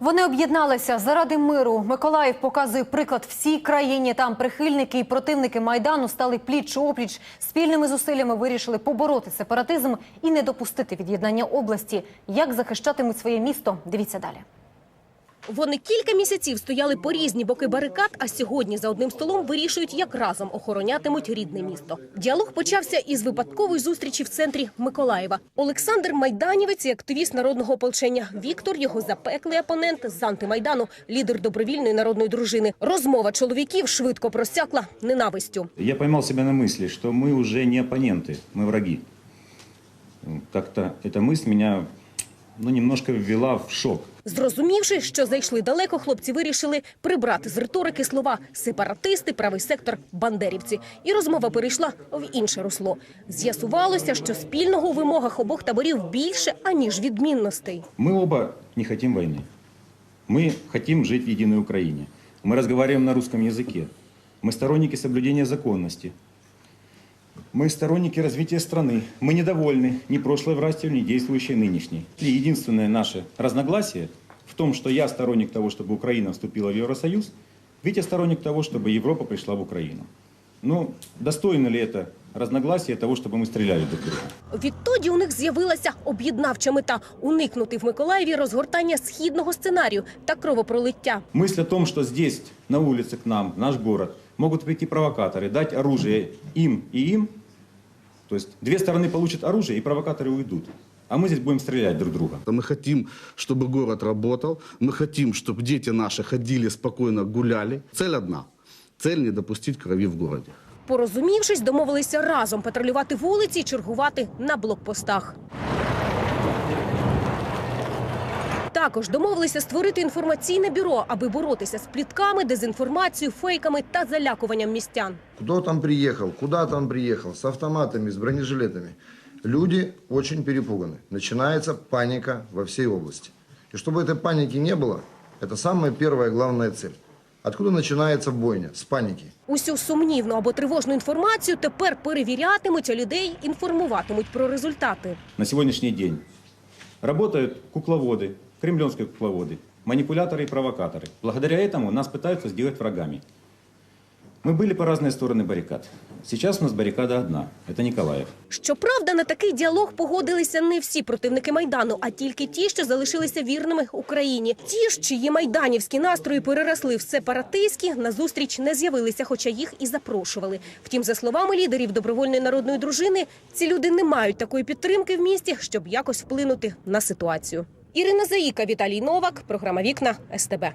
Вони об'єдналися заради миру. Миколаїв показує приклад всій країні. Там прихильники і противники майдану стали пліч опліч. Спільними зусиллями вирішили побороти сепаратизм і не допустити від'єднання області. Як захищатимуть своє місто? Дивіться далі. Вони кілька місяців стояли по різні боки барикад, а сьогодні за одним столом вирішують, як разом охоронятимуть рідне місто. Діалог почався із випадкової зустрічі в центрі Миколаєва. Олександр Майданівець і активіст народного ополчення. Віктор його запеклий опонент з антимайдану, лідер добровільної народної дружини. Розмова чоловіків швидко просякла ненавистю. Я поймал себя на мысли, что мы уже не оппоненты, мы враги. Как-то эта мысль меня ну, немножко ввела в шок. Зрозумівши, що зайшли далеко, хлопці вирішили прибрати з риторики слова сепаратисти, правий сектор, бандерівці. І розмова перейшла в інше русло. З'ясувалося, що спільного у вимогах обох таборів більше аніж відмінностей. Мы оба не хотим войны. Мы хотим жить в единой Украине. Мы разговариваем на русском языке. Мы сторонники соблюдения законности. Мы сторонники развития страны. Мы недовольны ни прошлой властью, ни действующей нынешней. И единственное наше разногласие в том, что я сторонник того, чтобы Украина вступила в Евросоюз, Витя сторонник того, чтобы Европа пришла в Украину. Ну, достойно ли это разногласие того, чтобы мы стреляли друг в друга? Відтоді у них з'явилася об'єднавча мета уникнути в Миколаєві розгортання східного сценарію та кровопролиття. Мысль о том, что здесь, на улице к нам, в наш город, могут прийти провокаторы, дать оружие им и им, то есть две стороны получат оружие, и провокаторы уйдут. А мы здесь будем стрелять друг в друга. Мы хотим, чтобы город работал. Мы хотим, чтобы дети наши ходили спокойно, гуляли. Цель одна. Цель не допустить крови в городе. Порозумівшись, домовилися разом патрулювати вулиці і чергувати на блокпостах. Також домовилися створити інформаційне бюро, аби боротися з плітками, дезінформацією, фейками та залякуванням містян. Кто там приехал, куда там приехал, с автоматами, с бронежилетами. Люди очень перепуганы. Начинается паника во всей области. И чтобы этой паники не было, это самая первая главная цель. Откуда начинается бойня? С паники. Усю сумнівну або тривожну інформацію тепер перевірятимуть, а людей інформуватимуть про результати. На сегодняшний день работают кукловоды, кремлевские кукловоды, манипуляторы и провокаторы. Благодаря этому нас пытаются сделать врагами. Мы были по разные стороны баррикад. Сейчас у нас баррикада одна. Это Николаев. Щоправда, на такий діалог погодилися не всі противники майдану, а тільки ті, що залишилися вірними Україні. Ті ж, чиї майданівські настрої переросли в сепаратистські, на зустріч не з'явилися, хоча їх і запрошували. Втім, за словами лідерів добровольної народної дружини, ці люди не мають такої підтримки в місті, щоб якось вплинути на ситуацію. Ірина Заїка, Віталій Новак, програма Вікна СТБ.